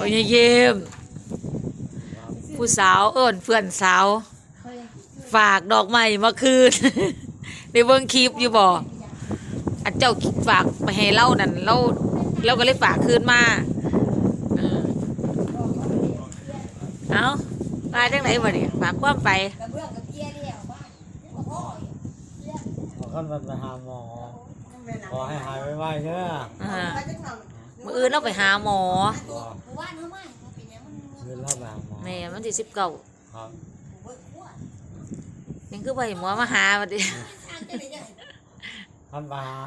พ่อใหญ่เยี่ยมผู้สาวเอิ้นเพื่อนสาว ฝากดอกไม้มาคืน ในเบิ่งคลิปอยู่บ่อันเจ้าฝากไปให้เล่านั่นเราเราก็เลยฝากคืนมาเออเอาตายจังไหนบ่เนี่ยฝากความไปกระเบื้องกับเกียร์เดียวบ้านบ่พออยู่ขอขั้นไปหาหมอขอให้หายไวๆเด้ออ่ามื่ออื่นเราไปหาหมอ คืนรับไปหาหมอแม่มันที่สิบเก้าครับเบิดขวดยังคือไปหมอมาหาบัดนี้ทางจะได้ยังขั้นไปหา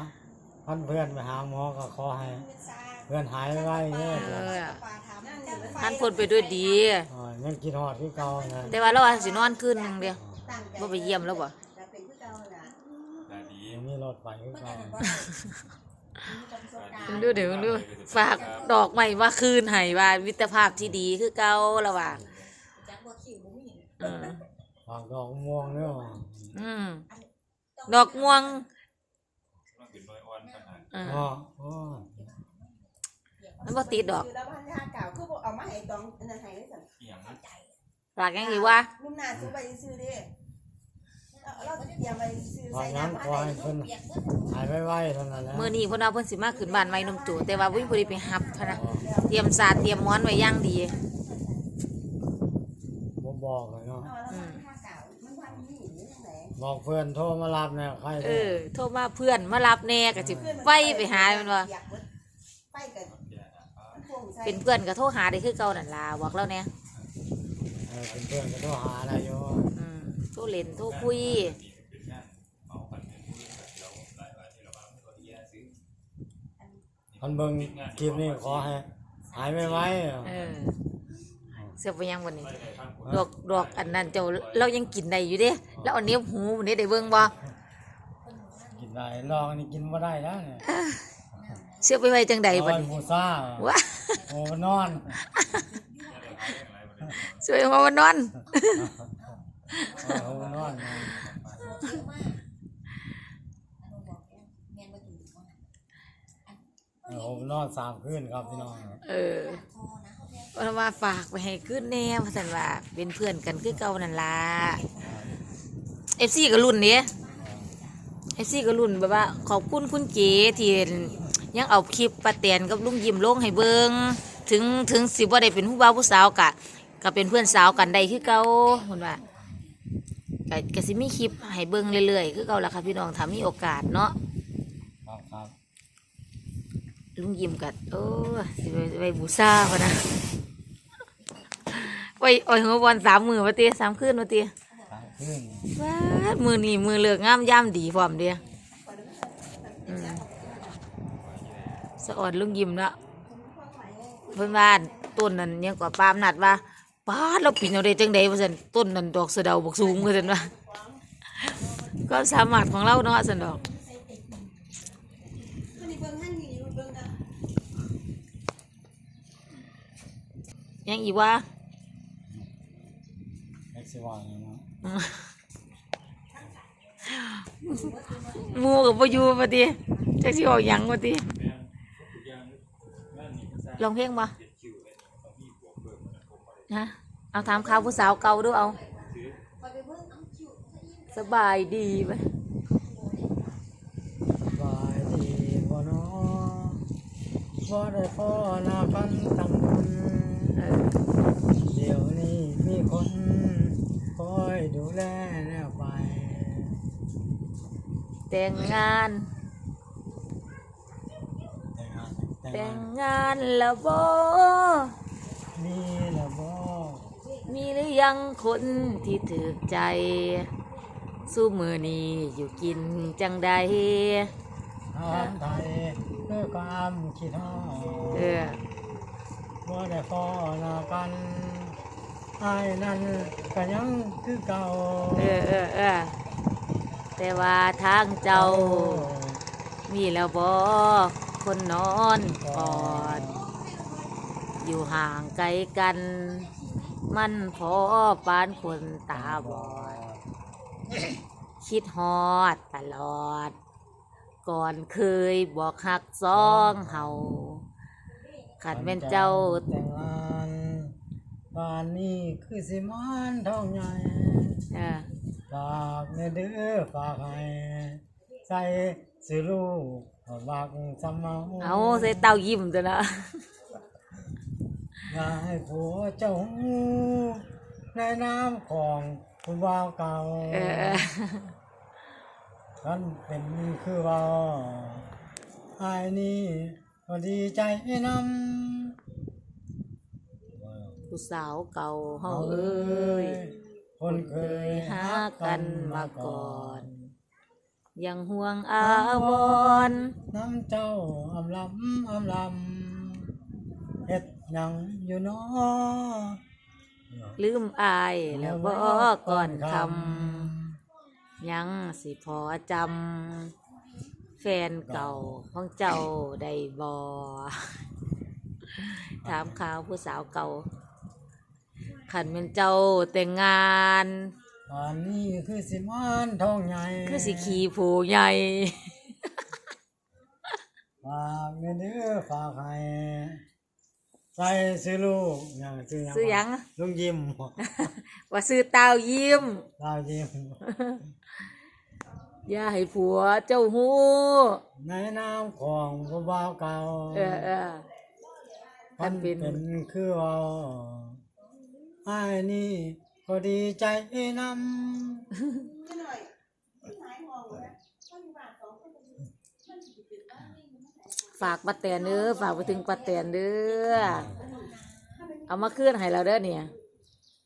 ขั้นเพื่อนไปหาหมอก็ขอให้เป็นซาเพื่อนหายไวๆเด้อเออปลาถามจังไฟท่านพ้นไปด้วยดี อ๋อยังกินหอดที่เก่าไงแต่ว่าเราอาจสินอนคืนหนึงเดียวตั้งใจบ่ไปเยี่ยมแล้วบ่จะเป็นคือเก่าน่ะได้ดียังมีรถไปที่มันเก่าอันนั้นบ่ได้มีประสบการมึงณ์ดูเดี๋ยวมึงดูฝากดอกไม้มาคืนให้ว่ามิตรภาพที่ดีคือเก่าแล้วว่าจักบ่คิวบ่มีอืมฝากดอกม่วงเด้ออืมดอกม่วงต้องเป็นน้อยอ่อนขนาดอืมอ๋ออ๋อมันบ่ติดดอกคือแล้วพันธาเก่าคือบ่เอามาให้ตองอันนั้นให้ได้สั่นเอียงนะฝากยังอีกว่านุ่มหน้าซื้อไปซื้อเด้ เราเราจะเตรียมไปซื้อฝาใส่กนั้นน้ำขอให้เพิ่นหายไวๆเท่านั้นแหละมื้อนี้เพิ่นว่าเพิ่นสิมาขึ้นบ้านใหม่นมตู่แต่ว่าบ่มีผู้ใดไปรับพะนะเตรียมสาดเตรียมหมอนไว้อย่างดีบ่บอกเลยเนาะเอาแล้วพันธาเก่ามันวันนี้หรือยังไงบอกเพื่อนโทรมารับเนี่ยใครเออโทรมาเพื่อนมารับแน่ก็สิไปไปหามันว่าไปกันมันพ่วงใส่เป็นเพื่อนก็โทรหาได้คือเก่านั่นล่ะบอกแล้วแน่เออเป็นเพื่อนก็โทรหาได้อยู่อืมโท รเล่นโทรคุยเป็นงานเอาปันเป็นผู้เล่นกับเราหลายวันที่เราบ้างตัวที่แย่ซื้อคนเบิ่งคลิปนี้ขอให้หายไวๆเออเสียไปยังวันนี้ไม่ได้ข้างคนดอกดอกอันนั้นเจ้าเรายังกินได้อยู่เด้แล้วอันนี้หูวันนี้ได้เบิ่งบ่กินได้ลองนี่กินบ่ได้แล้วเนี่ยเสียไปไว้จังใดเอาบัดไว้นี้หมูซ่าว้าโอ้นอนสวยมาวันนอน โอ้นอนแม่นบ่ถูกบ่โอ้นอนสามคืนครับพี่น้องเออพอนะเขาแท้เพราะว่าฝากไปให้ขึ้นแน่เพราะฉันว่าเป็นเพื่อนกันคือเก่านั่นล่ะ FC ก็รุ่นเด้ FC ก็รุ่นแบบว่า ขอบคุณคุณเก๋ที่ยังเอาคลิปป้าแตนกับลุงยิ้มลงให้เบิ่งถึงถึงสิบ่ได้เป็นผู้บ่าวผู้สาวกะ ก็เป็นเพื่อนสาวกันได้คือเก่าเพิ่นว่า ก็ก็สิมีคลิปให้เบิ่งเรื่อยๆคือเก่าล่ะค่ะพี่น้องถ้ามีโอกาสเนาะครับครับลุงยิ้มกัดโอ้ยสิไปไปบูซาพะนะไว้โอ้ยหัววันสามมือมาเตียสามคืนมาเตียสามคืนว้าดมือนี่มือเลือกงามย่ำดีพร้อมเดียอืมสะอ่อนลุงยิ้มเนาะเพื่อนบ้านต้นนั้นยังกว่าปาล์มนัดว่า ป้าเราปีนเอาได้จังใดว่าสันต้นนันดอกสะเดาบกสูงว่าสันว่าก็สามารถของเราเนาะสันดอกยังอีกว่าเอ็กซิวาเนาะหมูกับปอยู่ปะติจักสิออกยังปะติลองเพลงบ่ ฮะเอาถามข่าวผู้สาวเก่าดูเอาไปไปเบิ่งเอาคิวซะอีกสบายดีไปบายดีบ่เนาะบ่ได้พ่อหน้ากันตั้งคนเออเดี๋ยวนี้มีคนคอยดูแลแล้วไป แต่งงาน แต่งงานแต่งแต่งางนงานแล้วบ่มีแล้วบ่ มีหรือยังคนที่ถึกใจ สู้มือนี้อยู่กินจังใดทานไทยเพื่อความคิดฮอเอดอบ่ได้พอหน้ากันไอ้ายนั่นก็ยังคือเก่าเออเออเออแต่ว่าทางเจ้า มีแล้วบ่คนนอนกอด อยู่ห่างไกลกัน มันพอปานคนตาบอด คิดฮอดตลอด ก่อนเคยบอกหักสองเฮาขันเป็นเจ้าแต่งงานบ้านนี้คือสิมานทองใหญ่เออฝากเงินเด้อฝากให้ใส่สิลูกฝากสำเมาเอาใส่เต้ายิ้มตัวนะ อย่าให้ผัวเจ้าหูในน้ำของคุณบ่าวเก่าเออท่านเป็นคือว่าอายนี่ก็ดีใจนำผู้สาวเก่าเฮาเอ้ยคนเคยหาหากักันนมามาก่ก่ออนนยังห่วงอาวรณ์น้ำเจ้าอำลำอำลำเฮ็ดห ยังอยู่เนาะลืมอายแล้วบ่ก่อนคำยังสิพอจำแฟนเก่าของเจ้าได้บ่ถามข่าวผู้สาวเก่าขันเป็นเจ้าแต่งงานอันนี้คือสิมานทองใหญ่คือสิขี่ผูใหญ่ฝากเงินเด้อฝากให้ ใส่ซื้อลูกหยังซื้อหยังซื้อหยัง ลุงยิ้มว่าซื้อเต้ายิ้ม ดาวยิ้มอย่าให้ผัวเจ้าหูในน้ำของผู้บ่าวเก่าเออเออมันเป็นเป็นคือว่าไอ้ายนี่ก็ดีใจนำ ไม่หน่อยที่หายห่วงเลยต้นบาทสองต้น ฝากปัตแตนเด้อฝากไปถึงปัตแตนเด้อเอามาเคลื่อนให้เราเด้อเนี่ย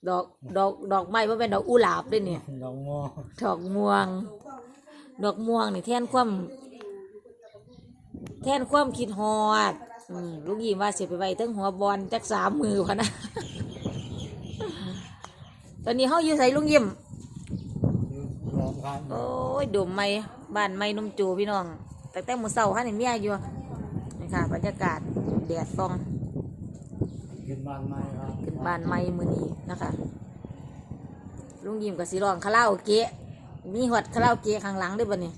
ดอกดอกดอกไม้ว่าเป็นดอกอุหลาบเด้วยเนี่ย ดอกงอดอกม่วง ดอกม่วงนี่แทนความแทนความคิดฮอดอืมลูกยิ้มว่าเสียไปไว้ทั้งหัวบอลจักสามมือพะนะ ตอนนี้เฮาอยู่ใส่ลุงยิ้มลองครับโอ้ยดมไม่บ้านไม่นมจูพี่น้องแต่แต่หมูเสาฮะนี่เมียอยู่ นี่ค่ะ บรรยากาศแดดฟองขึ้นบ้านใหม่ครับขึ้นบ้านไม่มือนี้นะคะลุงยิ้มกับสีร้องคาราโอเกะมีหอดคาราโอเกะข้างหลังด้วยบ่เนี่ย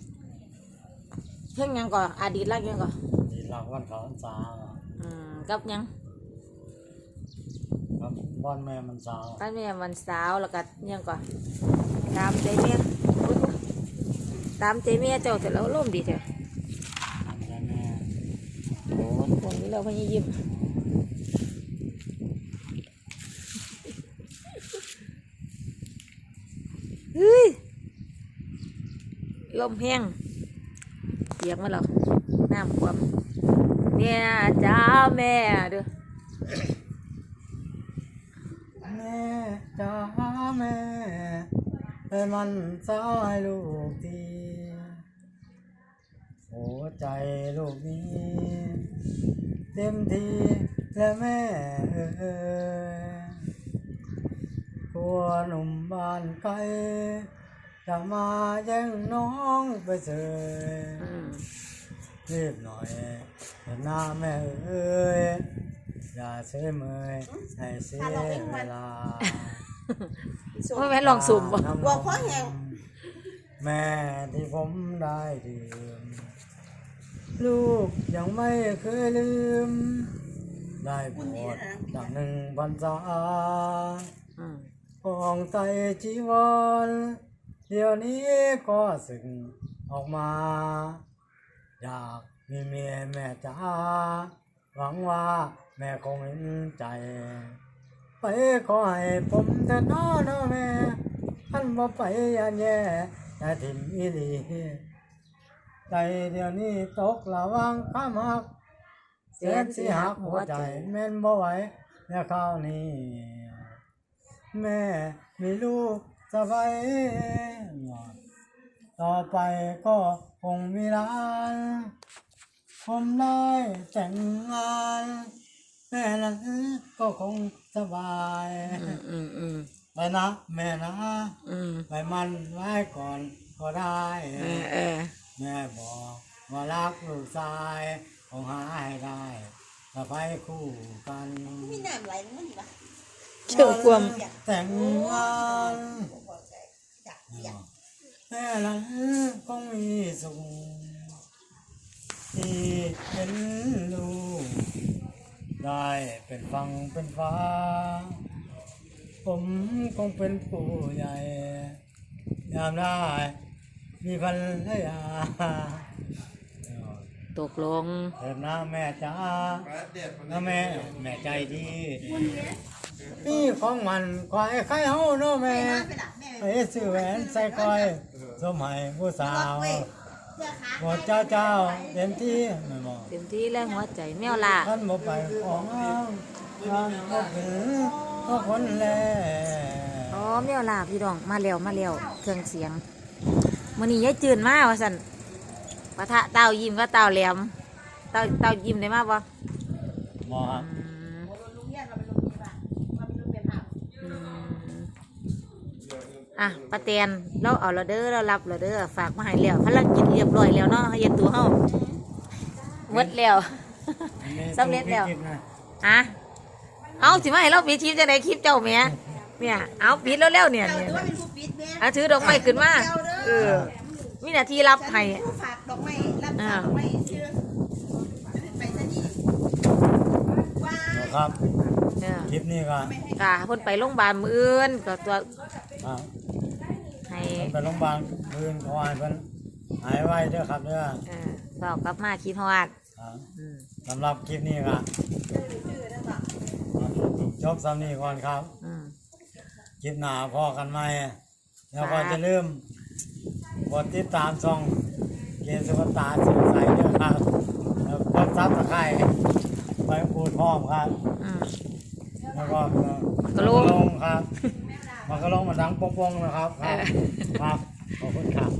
เพลงหยังก่อนอดีตรักหยังก่อนที่หลักวันเขาวันสาอืมกับหยังครับวันแม่มันสาวป้านแม่วันสาวแล้วก็หยังก่อนตามใจแม่อุ๊ยตามใจแม่เจ้าเสร็จแล้วร่มณ์ดีเถอะ แม่แม่ โอ้ เราพยายยิ้มเฮ้ยลมแห้งเปียกมาแล้วน้ำความแม่จ้าแม่เด้อแม่จ้าแม่เป็นมันสาให้ลูกที ใจลูกนี้ เต็มทีและแม่เอ่ยตัวหนุ่มบ้านไกลจะมาแย่งน้องไปเสยอืมรีบหน่อยเห็นหน้าแม่เอ้ยอย่าเสียเมยให้เสียเวลาไม่แม่ลองสุ่มบ่น้ำบอกพ่อแหงแม่ที่ผมได้ดื่ม ลูกยังไม่เคยลืม ได้โปรดดังหนึ่งพรรษาอืมปองใจจีวร เดี๋ยวนี้ก็สึกออกมา อยากมีเมียแม่จ้าหวังว่าแม่คงเห็นใจ ไปขอให้ผมเถิดน้อน้อแม่ท่านบ่ไปยานแย่แต่ถิ่มอีหลี ใจเดี๋ยวนี้ตกระวังข้ามหักเสียนสิหักหัวใจแม่นบ่ไหวแม่ข้าวนี้ แม่มีลูกสะใภ้ต่อไปก็คงมีร้านผมได้แต่งงานแม่นั้นก็คงสบายอืมอืมอืมไปนะ แม่นะอืมไปมันไว้ก่อนก็ได้เออเออ แม่บอกว่ารักลูกชายคงหาให้ได้สะใภ้คู่กันมีน้ำไหลลงมันปะเชื่อความแต่งงานอยากอยากแม่นั้นคงมีสุขที่เป็นลูกได้เป็นฟังเป็นฟ้า ผมคงเป็นผู้ใหญ่ยามได้ มีภรรยาตกลงเถิดนะแม่จ้านะแม่แม่ใจดีนี่ของมันควายไข่เฮาเนาะแม่ไปละแม่ไอ้ซื้อแหวนใส่ก้อย สมัยผู้สาวเสื้อขาบอกเจ้าเจ้าเต็มที่ไม่บอกเต็มที่แล้วหัวใจแมวล่ะท่านบ่ไปของอ้างงานบ่เป็นก็คนแลอ๋อแมวล่ะพี่น้องมาแล้วมาแล้วเครื่องเสียง มื้อนี้ยายจืนมาว่าซั่นปะทะเต้ายิ้มก็เต้าแหลมเต้าเต้ายิ้มได้มาบ่หมอครับอืมโรงเรียนเราเป็นโรงพยาบาลเราเป็นโรงพยาบาลอืมอะป้าแตนเราเอาเราเด้อเรารับเราเด้อฝากมาให้แล้วภารกิจเรียบร้อยแล้วเนาะเฮ็ดตัวเฮาหมดแล้วสำเร็จแล้วอะเอาสิมาให้เราปิดคลิปจังไดคลิปเจ้าแหม่เนี่ยเอาปิดแล้วแล้วเนี่ยเจ้าเนี่ยตัวเป็นผู้ปิดแม่เอาถือดอกไม้ขึ้นมา เออ มีหน้าที่รับให้ผู้ฝากดอกไม้รับฝากดอกไม้ชื่อไปซะนี่ว่าครับเออคลิปนี้ก็ไม่ให้กะเพิ่นไปโรงพยาบาลมื้ออื่นก็ตัวครับให้ผมไปโรงพยาบาลคืนขอให้เพิ่นหายไวเด้อครับเด้อเออเฝ้ากลับมาคิดฮอดครับอืมสำหรับคลิปนี้ก็ชื่อชื่อนั่นว่าจบสำนี้ก่อนครับ อืม คลิปหน้าพอกันไหมแล้วก็จะลืม กดติดตามช่องเกมสุภตาสงสัยด้วยครับแล้วกดซับสไครต์ไปปูดพร้อมครับ อืม แล้วก็มันก็ลงงครับมันก็ลงมาดังโป้งๆนะครับครับครับขอบคุณครับ